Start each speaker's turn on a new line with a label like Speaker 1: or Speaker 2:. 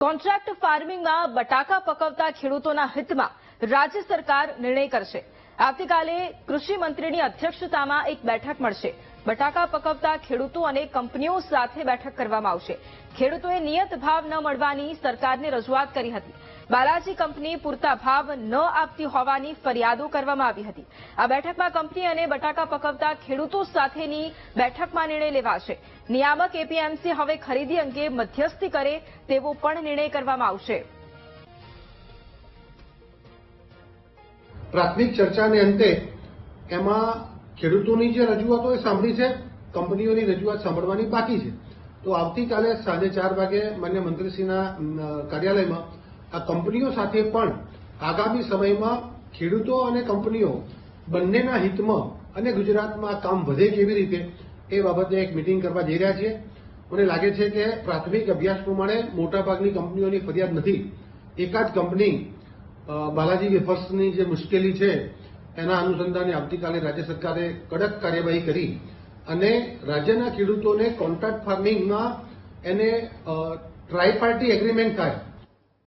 Speaker 1: Contract ફાર્મિંગમાં બટાકા પકવતા ખેડૂતોના હિતમાં રાજ્ય સરકાર નિર્ણય કરશે. આવતીકાલે કૃષિ મંત્રીની અધ્યક્ષતામાં એક બેઠક મળશે. બટાકા પકવતા ખેડૂતો અને કંપનીઓ સાથે બેઠક કરવામાં આવશે. ખેડૂતોએ નિયત ભાવ ન મળવાની સરકારને રજૂઆત કરી હતી. બાલાજી કંપની પૂરતા ભાવ ન આપતી હોવાની ફરિયાદો કરવામાં આવી હતી. આ બેઠકમાં કંપની અને બટાકા પકવતા ખેડૂતો સાથેની બેઠકમાં નિર્ણય લેવાશે. નિયામક એપીએમસી હવે ખરીદી અંગે મધ્યસ્થી કરે તેવો પણ નિર્ણય કરવામાં આવશે.
Speaker 2: પ્રાથમિક ચર્ચાને અંતે એમાં ખેડૂતોની જે રજૂઆતો એ સાંભળી છે, કંપનીઓની રજૂઆત સાંભળવાની બાકી છે. તો આવતીકાલે સાંજે ચાર વાગે માન્ય મંત્રીશ્રીના કાર્યાલયમાં આ કંપનીઓ સાથે પણ આગામી સમયમાં ખેડૂતો અને કંપનીઓ બંનેના હિતમાં અને ગુજરાતમાં કામ વધે કેવી રીતે એ બાબતે એક મિટિંગ કરવા જઈ રહ્યા છીએ. મને લાગે છે કે પ્રાથમિક અભ્યાસ પ્રમાણે મોટાભાગની કંપનીઓની ફરિયાદ નથી. એકાદ કંપની બાલાજી વેફર્સની જે મુશ્કેલી છે, એના અનુસંધાને આવતીકાલે રાજ્ય સરકારે કડક કાર્યવાહી કરી અને રાજ્યના ખેડૂતોને કોન્ટ્રાક્ટ ફાર્મિંગમાં એને ટ્રાય પાર્ટી એગ્રીમેન્ટ થાય.